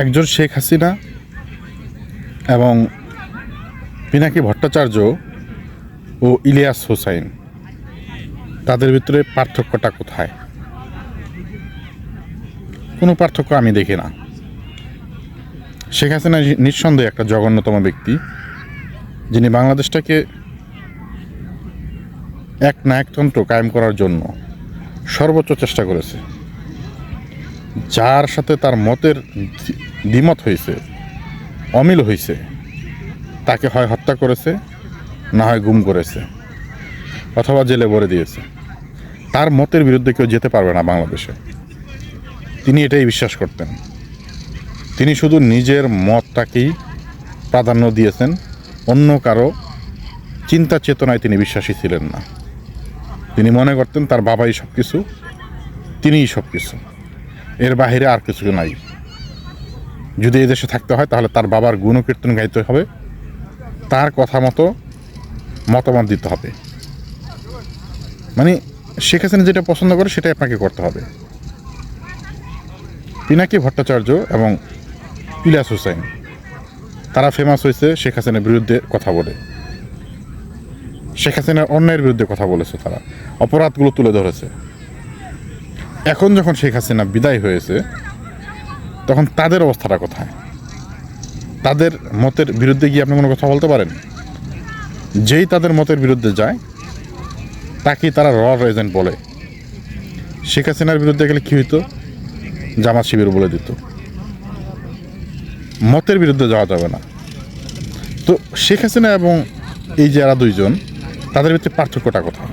একজন শেখ হাসিনা এবং পিনাকি ভট্টাচার্য ও ইলিয়াস হোসাইন, তাদের ভিতরে পার্থক্যটা কোথায়? কোনো পার্থক্য আমি দেখি না। শেখ হাসিনা নিঃসন্দেহে একটা জঘন্যতম ব্যক্তি, যিনি বাংলাদেশটাকে এক নায়কতন্ত্র কায়েম করার জন্য সর্বোচ্চ চেষ্টা করেছে। যার সাথে তার মতের দ্বিমত হয়েছে অমিল হয়েছে তাকে হয় হত্যা করেছে, না হয় গুম করেছে, অথবা জেলে ভরে দিয়েছে। তার মতের বিরুদ্ধে কেউ যেতে পারবে না বাংলাদেশে। তিনি এটাই বিশ্বাস করতেন। তিনি শুধু নিজের মতটাকেই প্রাধান্য দিয়েছেন, অন্য কারও চিন্তা চেতনায় তিনি বিশ্বাসী ছিলেন না। তিনি মনে করতেন তার বাবাই সব কিছু তিনিই সব কিছু এর বাহিরে আর কিছু নাই। যদি এই দেশে থাকতে হয়, তাহলে তার বাবার গুণকীর্তন গাইতে হবে। তার কথা মতো মতামত দিতে হবে। মানে শেখ হাসিনা যেটা পছন্দ করে, সেটাই আপনাকে করতে হবে। পিনাকি ভট্টাচার্য এবং ইলিয়াস হোসেন, তারা ফেমাস হয়েছে শেখ হাসিনার বিরুদ্ধে কথা বলে। শেখ হাসিনার অন্যায়ের বিরুদ্ধে কথা বলেছে তারা। অপরাধগুলো তুলে ধরেছে। এখন যখন শেখ হাসিনা বিদায় হয়েছে তখন তাদের অবস্থাটা কোথায়? তাদের মতের বিরুদ্ধে গিয়ে আপনি কোনো কথা বলতে পারেন? যেই তাদের মতের বিরুদ্ধে যায়, তাকেই তারা র এজেন্ট বলে। শেখ হাসিনার বিরুদ্ধে গেলে কী হইতো? জামাত শিবির বলে দিত। মতের বিরুদ্ধে যাওয়া যাবে না। তো শেখ হাসিনা এবং এই যে এরা দুইজন, তাদের ভিতরে পার্থক্যটা কোথায়?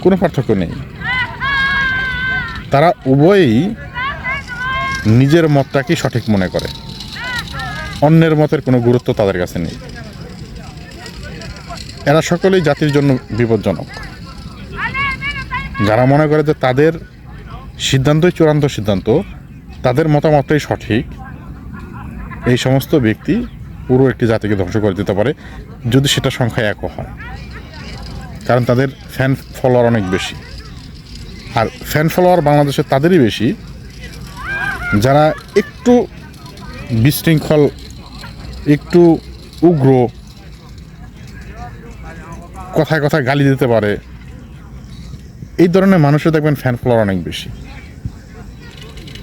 কোনো পার্থক্য নেই। তারা উভয়ই নিজের মতটাকেই সঠিক মনে করে। অন্যের মতের কোনো গুরুত্ব তাদের কাছে নেই। এরা সকলেই জাতির জন্য বিপজ্জনক। যারা মনে করে যে তাদের সিদ্ধান্তই চূড়ান্ত সিদ্ধান্ত, তাদের মতামতটাই সঠিক, এই সমস্ত ব্যক্তি পুরো একটি জাতিকে ধ্বংস করে দিতে পারে, যদি সেটা সংখ্যায় একও হয়। কারণ তাদের ফ্যান ফলোয়ার অনেক বেশি। আর ফ্যান ফলোয়ার বাংলাদেশে তাদেরই বেশি যারা একটু বিশৃঙ্খল, একটু উগ্র, কথায় কথায় গালি দিতে পারে, এই ধরনের মানুষের দেখবেন ফ্যান ফলোয়ার অনেক বেশি।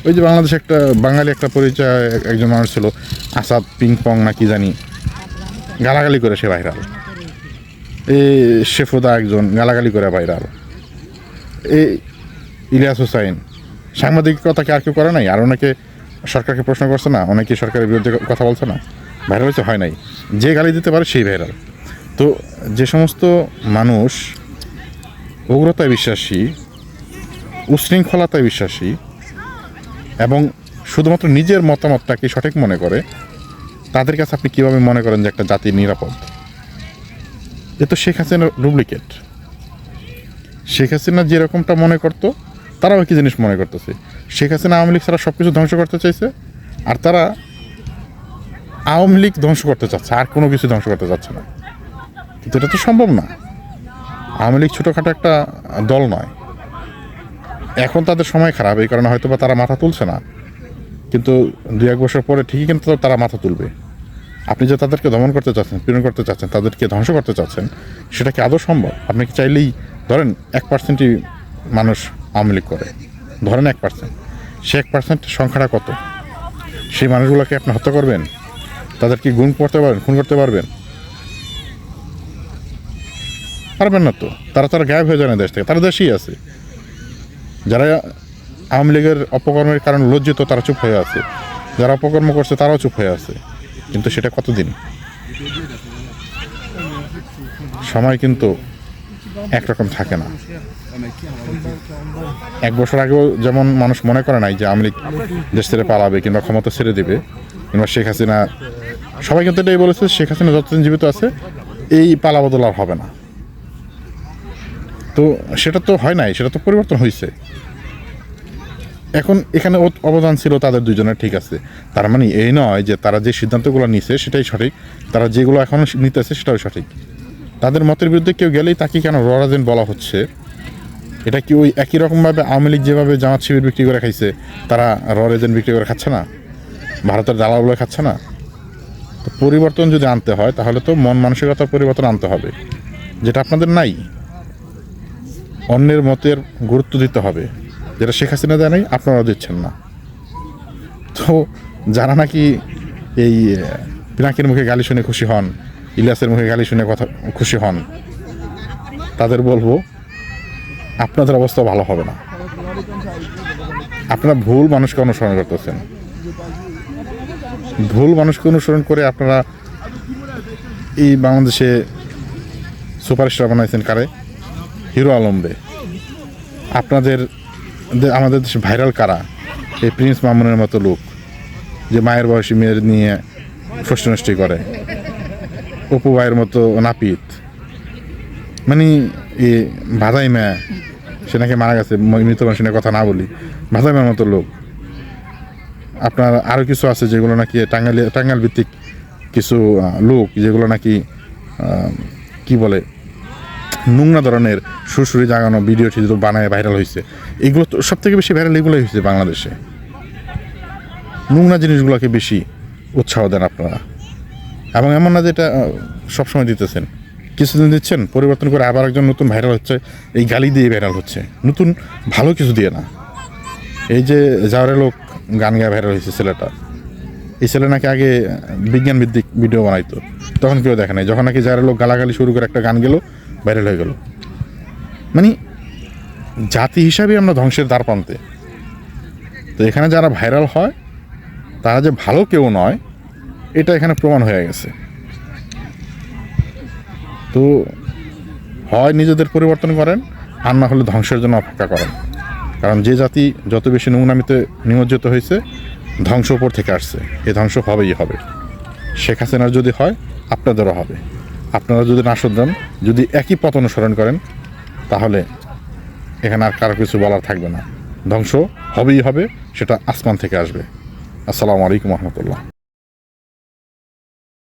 ওই যে বাংলাদেশে একটা, বাঙালি একটা পরিচয় একজন মানুষ ছিল, আসাদ পিং পং না কি জানি, গালাগালি করে সে ভাইরাল। এই শেফুদা একজন, গালাগালি করে ভাইরাল। এই ইলিয়াস হোসাইন সাংবাদিকতা কি আর কেউ করে নাই, আর অনেকে সরকারকে প্রশ্ন করছে না অনেকে সরকারের বিরুদ্ধে কথা বলছে না। ভাইরাল হয়েছে, হয় নাই। যে গালি দিতে পারে সেই ভাইরাল তো যে সমস্ত মানুষ উগ্রতায় বিশ্বাসী, উশৃঙ্খলতায় বিশ্বাসী এবং শুধুমাত্র নিজের মতামতটাকে সঠিক মনে করে, তাদের কাছে আপনি কীভাবে মনে করেন যে একটা জাতি নিরাপদ? এ তো শেখ হাসিনার ডুপ্লিকেট শেখ হাসিনা যেরকমটা মনে করতো তারাও একই জিনিস মনে করতেছে। শেখ হাসিনা আওয়ামী লীগ ছাড়া সব কিছু ধ্বংস করতে চাইছে, আর তারা আওয়ামী লীগ ধ্বংস করতে চাচ্ছে, আর কোনো কিছু ধ্বংস করতে চাচ্ছে না। কিন্তু এটা তো সম্ভব না। আওয়ামী লীগ ছোটোখাটো একটা দল নয়। এখন তাদের সময় খারাপ, এই কারণে হয়তো বা তারা মাথা তুলছে না। কিন্তু দুই এক বছর পরে ঠিকই কিন্তু তারা মাথা তুলবে। আপনি যে তাদেরকে দমন করতে চাচ্ছেন, পীড়ন করতে চাচ্ছেন, তাদেরকে ধ্বংস করতে চাচ্ছেন, সেটা কি আদৌ সম্ভব? আপনি কি চাইলেই ধরেন এক পার্সেন্টই মানুষ আওয়ামী করে। ধরেন এক পার্সেন্ট সে এক পার্সেন্ট সংখ্যাটা কত? সেই মানুষগুলোকে আপনি হত্যা করবেন? তাদেরকে গুণ করতে পারবেন, খুন করতে পারবেন? পারবেন না তো। তারা তারা গায়েব হয়ে যায় না দেশ থেকে। তারা দেশেই আছে। যারা আওয়ামী লীগের অপকর্মের কারণে লজ্জিত, তারা চুপ হয়ে আছে। যারা অপকর্ম করছে, তারাও চুপ হয়ে আছে। কিন্তু সেটা কতদিন? সময় কিন্তু একরকম থাকে না। এক বছর আগেও যেমন মানুষ মনে করে নাই যে আওয়ামী লীগ দেশ ছেড়ে পালাবে কিংবা ক্ষমতা ছেড়ে দেবে, কিংবা শেখ হাসিনা, সবাই কিন্তু এটাই বলেছে, শেখ হাসিনা যতদিন জীবিত আছে, এই পালাবদল আর হবে না। তো সেটা তো হয় নাই, সেটা তো পরিবর্তন হয়েছে এখন এখানে অবদান ছিল তাদের দুজনের ঠিক আছে। তার মানে এই নয় যে তারা যে সিদ্ধান্তগুলো নিছে সেটাই সঠিক, তারা যেগুলো এখন নিতেছে সেটাও সঠিক। তাদের মতের বিরুদ্ধে কেউ গেলেই তাকে কেন ররাজেন বলা হচ্ছে? এটা কি ওই একই রকমভাবে আওয়ামী লীগ যেভাবে জামাত শিবির বিক্রি করে খাইছে, তারা র এজেন্ট বিক্রি করে খাচ্ছে না? ভারতের দালালগুলো খাচ্ছে না? তো পরিবর্তন যদি আনতে হয়, তাহলে তো মন মানসিকতার পরিবর্তন আনতে হবে। যেটা আপনাদের নাই, অন্যের মতের গুরুত্ব দিতে হবে। যেটা শেখ হাসিনা দেয় নাই, আপনারাও দিচ্ছেন না। তো যারা নাকি এই পিনাকির মুখে গালি শুনে খুশি হন ইলিয়াসের মুখে গালি শুনে কথা খুশি হন। তাদের বলব, আপনাদের অবস্থা ভালো হবে না। আপনারা ভুল মানুষকে অনুসরণ করতেছেন। ভুল মানুষকে অনুসরণ করে আপনারা এই বাংলাদেশে সুপারস্টার বানাইছেন কারে? হিরো আলমবে আপনাদের আমাদের দেশে ভাইরাল কারা? এই প্রিন্স মামুনের মতো লোক, যে মায়ের বয়সী মেয়ের নিয়ে ফষ্টি করে। অপু ভাইয়ের মতো নাপিত। মানে এ ভাদাই মেয়া সে নাকি মারা গেছে মৃত মানুষের কথা না বলি ভাদাই মেয়ের মতো লোক। আপনার আরও কিছু আছে যেগুলো নাকি টাঙ্গাইলে টাঙ্গাইল ভিত্তিক কিছু লোক যেগুলো নাকি কি বলে, নোংরা ধরনের সুরসুরি জাগানো ভিডিও টিডিও বানায় ভাইরাল হয়েছে এগুলো তো সব থেকে বেশি ভাইরাল এগুলোই হয়েছে বাংলাদেশে। নোংরা জিনিসগুলোকে বেশি উৎসাহ দেন আপনারা। এবং এমন না যে এটা সবসময় দিতেছেন। কিছুদিন দিচ্ছেন, পরিবর্তন করে আবার একজন নতুন ভাইরাল হচ্ছে, এই গালি দিয়ে ভাইরাল হচ্ছে। নতুন ভালো কিছু দিয়ে না। এই যে যাওয়ারে লোক গান গায়ে ভাইরাল হয়েছে ছেলেটা। এই ছেলে নাকি আগে বিজ্ঞান ভিত্তিক ভিডিও বানাইতো, তখন কেউ দেখে নাই। যখন নাকি যারা লোক গালাগালি শুরু করে একটা গান গেল ভাইরাল হয়ে গেল। মানে জাতি হিসাবে আমরা ধ্বংসের দ্বার প্রান্তে। তো এখানে যারা ভাইরাল হয়, তারা যে ভালো কেউ নয় এটা এখানে প্রমাণ হয়ে গেছে। তো হয় নিজেদের পরিবর্তন করেন, আর না হলে ধ্বংসের জন্য অপেক্ষা করেন। কারণ যে জাতি যত বেশি নোংরামিতে নিমজ্জিত হয়েছে, ধ্বংস উপর থেকে আসছে। এই ধ্বংস হবেই হবে। শেখ হাসিনার যদি হয়, আপনাদেরও হবে। আপনারা যদি না শুধরান, যদি একই পথ অনুসরণ করেন, তাহলে এখানে আর কারও কিছু বলার থাকবে না। ধ্বংস হবেই হবে, সেটা আসমান থেকে আসবে। আসসালামু আলাইকুম রহমতুল্লাহ।